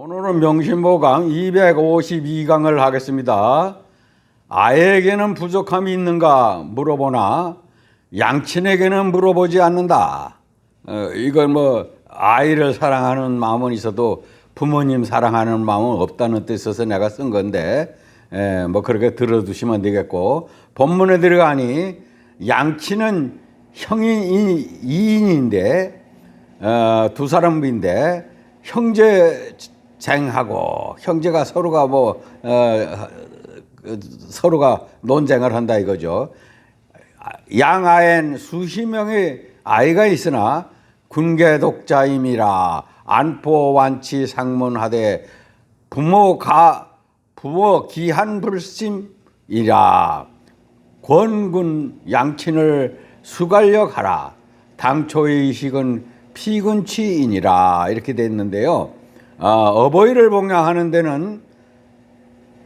오늘은 명심보강 252강을 하겠습니다. 아이에게는 부족함이 있는가 물어보나 양친에게는 물어보지 않는다. 어, 이걸 뭐 아이를 사랑하는 마음은 있어도 부모님 사랑하는 마음은 없다는 뜻에서 내가 쓴 건데 에, 뭐 그렇게 들어두시면 되겠고 본문에 들어가니 양친은 형인 이- 이인인데 어, 두 사람인데 형제 쟁하고 형제가 서로가 뭐 어, 그 서로가 논쟁을 한다 이거죠. 양아엔 수십 명의 아이가 있으나 군계 독자임이라 안포 완치 상문하되 부모 가 부모 기한 불심이라 권군 양친을 수갈력하라 당초의 의식은 피군치이니라 이렇게 됐는데요. 아, 어버이를 봉양하는 데는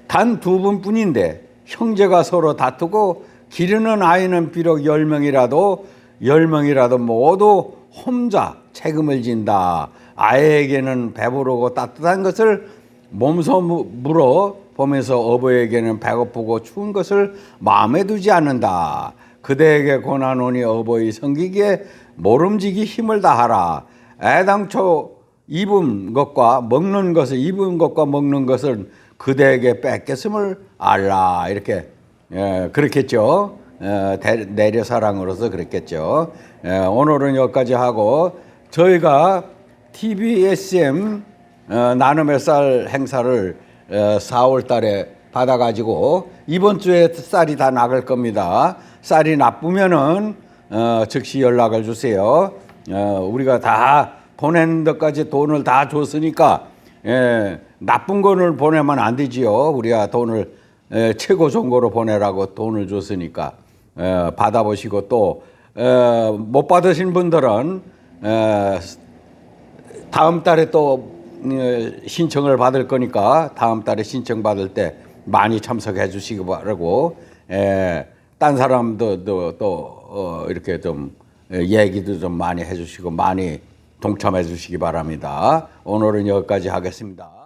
단 두 분뿐인데 형제가 서로 다투고 기르는 아이는 비록 열 명이라도 열 명이라도 모두 혼자 책임을 진다. 아이에게는 배부르고 따뜻한 것을 몸소 무- 물어 보면서 어버이에게는 배고프고 추운 것을 마음에 두지 않는다. 그대에게 고난 오니 어버이 섬기기에 모름지기 힘을 다하라. 애당초 입은 것과 먹는 것을 입은 것과 먹는 것을 그대에게 뺏겼음을 알라 이렇게 예, 그렇겠죠. 예, 대- 내려 사랑으로서 그랬겠죠. 예, 오늘은 여기까지 하고 저희가 TBSM 어, 나눔의 쌀 행사를 어, 4월 달에 받아가지고 이번 주에 쌀이 다 나갈 겁니다. 쌀이 나쁘면은 어, 즉시 연락을 주세요. 어, 우리가 다 보낸 데까지 돈을 다 줬으니까 예, 나쁜 거를 보내면 안 되지요. 우리가 돈을 예, 최고 좋은 거로 보내라고 돈을 줬으니까 예, 받아보시고 또 못 받으신 분들은 에, 다음 달에 또 어, 신청을 받을 거니까 다음 달에 신청 받을 때 많이 참석해 주시기 바라고 에, 딴 사람도 또, 또 어, 이렇게 좀 에, 얘기도 좀 많이 해주시고 많이 동참해 주시기 바랍니다. 오늘은 여기까지 하겠습니다.